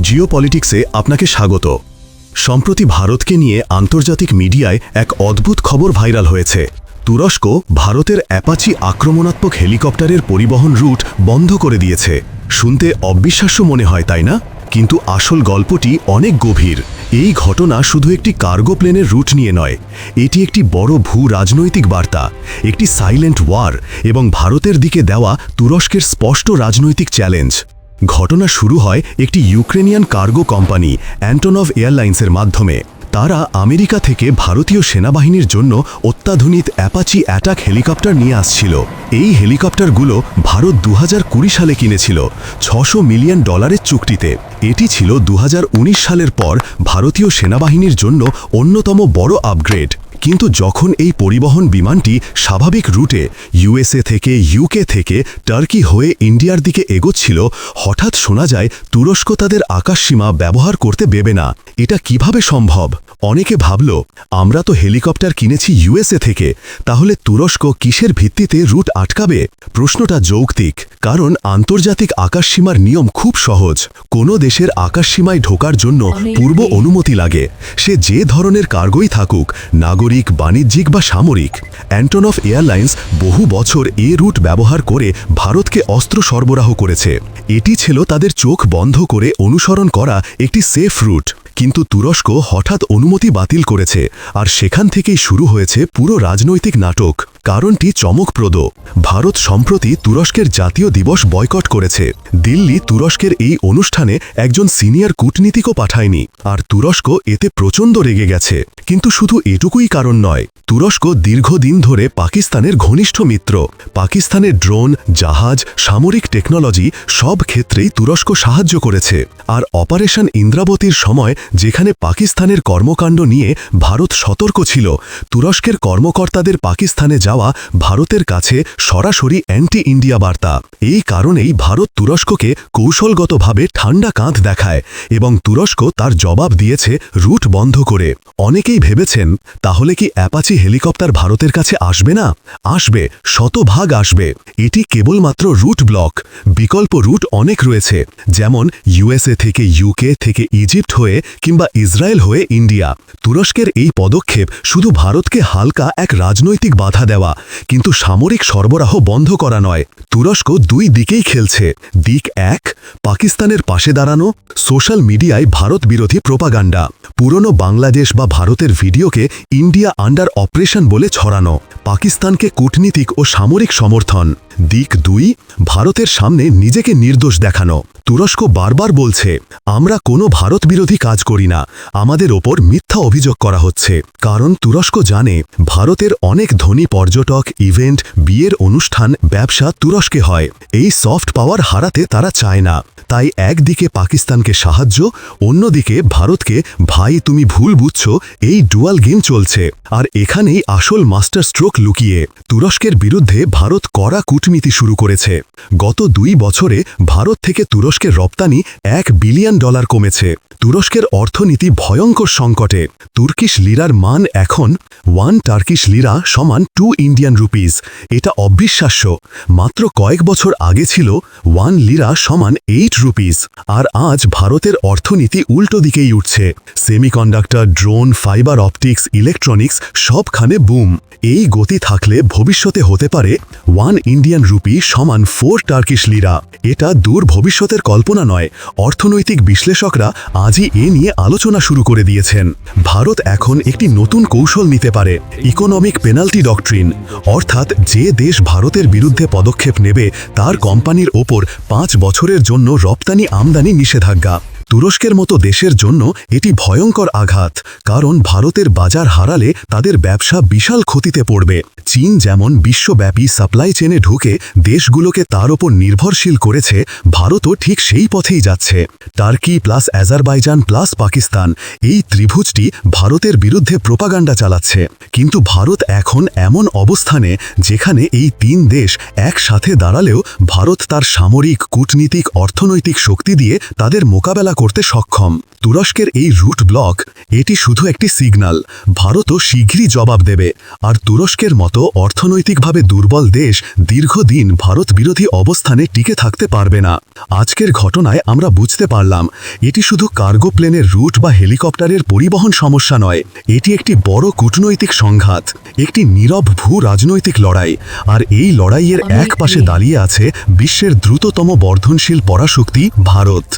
জিও পলিটিক্সে আপনাকে স্বাগত। সম্প্রতি ভারতকে নিয়ে আন্তর্জাতিক মিডিয়ায় এক অদ্ভুত খবর ভাইরাল হয়েছে। তুরস্ক ভারতের অ্যাপাচি আক্রমণাত্মক হেলিকপ্টারের পরিবহন রুট বন্ধ করে দিয়েছে। শুনতে অবিশ্বাস্য মনে হয়, তাই না? কিন্তু আসল গল্পটি অনেক গভীর। এই ঘটনা শুধু একটি কার্গো প্লেনের রুট নিয়ে নয়, এটি একটি বড় ভূ রাজনৈতিক বার্তা, একটি সাইলেন্ট ওয়ার এবং ভারতের দিকে দেওয়া তুরস্কের স্পষ্ট রাজনৈতিক চ্যালেঞ্জ। ঘটনা শুরু হয় একটি ইউক্রেনিয়ান কার্গো কোম্পানি অ্যান্টনভ এয়ারলাইন্সের মাধ্যমে। তারা আমেরিকা থেকে ভারতীয় সেনাবাহিনীর জন্য অত্যাধুনিক অ্যাপাচি অ্যাটাক হেলিকপ্টার নিয়ে আসছিল। এই হেলিকপ্টারগুলো ভারত দু হাজার কুড়ি সালে কিনেছিল, ছশো মিলিয়ন ডলারের চুক্তিতে। এটি ছিল দু হাজার উনিশ সালের পর ভারতীয় সেনাবাহিনীর জন্য অন্যতম বড় আপগ্রেড। কিন্তু যখন এই পরিবহন বিমানটি স্বাভাবিক রুটে ইউএসএ থেকে ইউকে থেকে টার্কি হয়ে ইন্ডিয়ার দিকে এগোচ্ছিল, হঠাৎ শোনা যায় তুরস্ক তাদের আকাশসীমা ব্যবহার করতে দেবে না। এটা কীভাবে সম্ভব? অনেকে ভাবল আমরা তো হেলিকপ্টার কিনেছি ইউএসএ থেকে তাহলে তুরস্ক কিসের ভিত্তিতে রুট আটকাবে? প্রশ্নটা যৌক্তিক কারণ আন্তর্জাতিক আকাশসীমার নিয়ম খুব সহজ। কোনো দেশের আকাশসীমায় ঢোকার জন্য পূর্ব অনুমতি লাগে। সে যে ধরনের কার্গোই থাকুক নাগরিক বাণিজ্যিক বা সামরিক। অ্যান্টনফ এয়ারলাইন্স বহু বছর এ রুট ব্যবহার করে ভারতকে অস্ত্র সরবরাহ করেছে। এটি ছিল তাদের চোখ বন্ধ করে অনুসরণ করা একটি সেফ রুট। কিন্তু তুরস্ক হঠাৎ অনুমতি বাতিল করেছে আর সেখান থেকেই শুরু হয়েছে পুরো রাজনৈতিক নাটক। কারণটি চমকপ্রদ। ভারত সম্প্রতি তুরস্কের জাতীয় দিবস বয়কট করেছে। দিল্লি তুরস্কের এই অনুষ্ঠানে একজন সিনিয়র কূটনীতিকও পাঠায়নি। আর তুরস্ক এতে প্রচণ্ড রেগে গেছে। কিন্তু শুধু এটুকুই কারণ নয়, তুরস্ক দীর্ঘদিন ধরে পাকিস্তানের ঘনিষ্ঠ মিত্র। পাকিস্তানের ড্রোন, জাহাজ, সামরিক টেকনোলজি সব ক্ষেত্রেই তুরস্ক সাহায্য করেছে। আর অপারেশন ইন্দ্রাবতীর সময় যেখানে পাকিস্তানের কর্মকাণ্ড নিয়ে ভারত সতর্ক ছিল, তুরস্কের কর্মকর্তাদের পাকিস্তানে যাওয়া ভারতের কাছে সরাসরি অ্যান্টি ইন্ডিয়া বার্তা। এই কারণেই ভারত তুরস্ককে কৌশলগতভাবে ঠান্ডা কাঁধ দেখায় এবং তুরস্ক তার জবাব দিয়েছে রুট বন্ধ করে। অনেকেই ভেবেছেন, তাহলে কি অ্যাপাচি হেলিকপ্টার ভারতের কাছে আসবে না? আসবে, শতভাগ আসবে। এটি কেবলমাত্র রুট ব্লক। বিকল্প রুট অনেক রয়েছে, যেমন ইউএসএ থেকে ইউকে থেকে ইজিপ্ট হয়ে কিংবা ইসরায়েল হয়ে ইন্ডিয়া। তুরস্কের এই পদক্ষেপ শুধু ভারতকে হালকা এক রাজনৈতিক বাধা দেওয়া কিন্তু সামরিক সরবরাহ বন্ধ করা নয়। তুরস্ক দুই দিকেই খেলছে। দিক এক, পাকিস্তানের পাশে দাঁড়ানো, সোশ্যাল মিডিয়ায় ভারত বিরোধী প্রোপাগান্ডা। পুরনো বাংলাদেশ বা ভারতের ভিডিওকে ইন্ডিয়া আন্ডার অপারেশন বলে ছড়ানো। পাকিস্তানকে কূটনীতিক ও সামরিক সমর্থন। দিক দুই, ভারতের সামনে নিজেকে নির্দোষ দেখানো। তুরস্ক বারবার বলছে, আমরা কোনো ভারত বিরোধী কাজ করি না। আমাদের ওপর মিথ্যা অভিযোগ করা হচ্ছে। কারণ তুরস্ক জানে, ভারতের অনেক ধনী পর্যটক ইভেন্ট, বিয়ের অনুষ্ঠান, ব্যবসা তুরস্কে হয়। এই সফট পাওয়ার হারাতে তারা চায় না। তাই একদিকে পাকিস্তানকে সাহায্য, অন্যদিকে ভারতকে, ভাই, তুমি ভুল বুঝছ, এই ডুয়াল গেম চলছে। আর এখানেই আসল মাস্টার স্ট্রোক লুকিয়ে, তুরস্কের বিরুদ্ধে ভারত কড়া কূটনীতি শুরু করেছে। গত দুই বছরে ভারত থেকে তুরস্কের রপ্তানি এক বিলিয়ন ডলার কমেছে। তুরস্কের অর্থনীতি ভয়ঙ্কর সংকটে। তুর্কিশ লিরার মান এখন ওয়ান টার্কিশ লিরা সমান টু ইন্ডিয়ান রুপিস। এটা অবিশ্বাস্য। মাত্র কয়েক বছর আগে ছিল ওয়ান লিরা সমান এইট রুপিস। আর আজ ভারতের অর্থনীতি উল্টো দিকেই উঠছে। Semiconductor, drone, fibre optics, electronics সবখানে বুম। এই গতি থাকলে ভবিষ্যতে হতে পারে ওয়ান ইন্ডিয়ান রুপি সমান ফোর টার্কিশ লিরা এটা দূর ভবিষ্যতের কল্পনা নয়। অর্থনৈতিক বিশ্লেষকরা আজই এ নিয়ে আলোচনা শুরু করে দিয়েছেন। ভারত এখন একটি নতুন কৌশল নিতে পারে ইকোনমিক পেনাল্টি ডকট্রিন অর্থাৎ যে দেশ ভারতের বিরুদ্ধে পদক্ষেপ নেবে, তার কোম্পানির ওপর পাঁচ বছরের জন্য রপ্তানি আমদানি নিষেধাজ্ঞা। তুরস্কের মতো দেশের জন্য এটি ভয়ঙ্কর আঘাত, কারণ ভারতের বাজার হারালে তাদের ব্যবসা বিশাল ক্ষতিতে পড়বে। চীন যেমন বিশ্বব্যাপী সাপ্লাই চেনে ঢুকে দেশগুলোকে তার ওপর নির্ভরশীল করেছে, ভারতও ঠিক সেই পথেই যাচ্ছে। Turkey plus Azerbaijan plus Pakistan, এই ত্রিভুজটি ভারতের বিরুদ্ধে প্রোপাগান্ডা চালাচ্ছে। কিন্তু ভারত এখন এমন অবস্থানে যেখানে এই তিন দেশ একসাথে দাঁড়ালেও ভারত তার সামরিক, কূটনীতিক, অর্থনৈতিক শক্তি দিয়ে তাদের মোকাবেলা করতে সক্ষম। তুরস্কের এই রুট ব্লক এটি শুধু একটি সিগন্যাল ভারতও শীঘ্রই জবাব দেবে। আর তুরস্কের মতো অর্থনৈতিকভাবে দুর্বল দেশ দীর্ঘদিন ভারত বিরোধী অবস্থানে টিকে থাকতে পারবে না। আজকের ঘটনায় আমরা বুঝতে পারলাম এটি শুধু কার্গো প্লেনের রুট বা হেলিকপ্টারের পরিবহন সমস্যা নয় এটি একটি বড় কূটনৈতিক সংঘাত একটি নীরব ভূ রাজনৈতিক লড়াই। আর এই লড়াইয়ের এক পাশে দাঁড়িয়ে আছে বিশ্বের দ্রুততম বর্ধনশীল পরাশক্তি ভারত।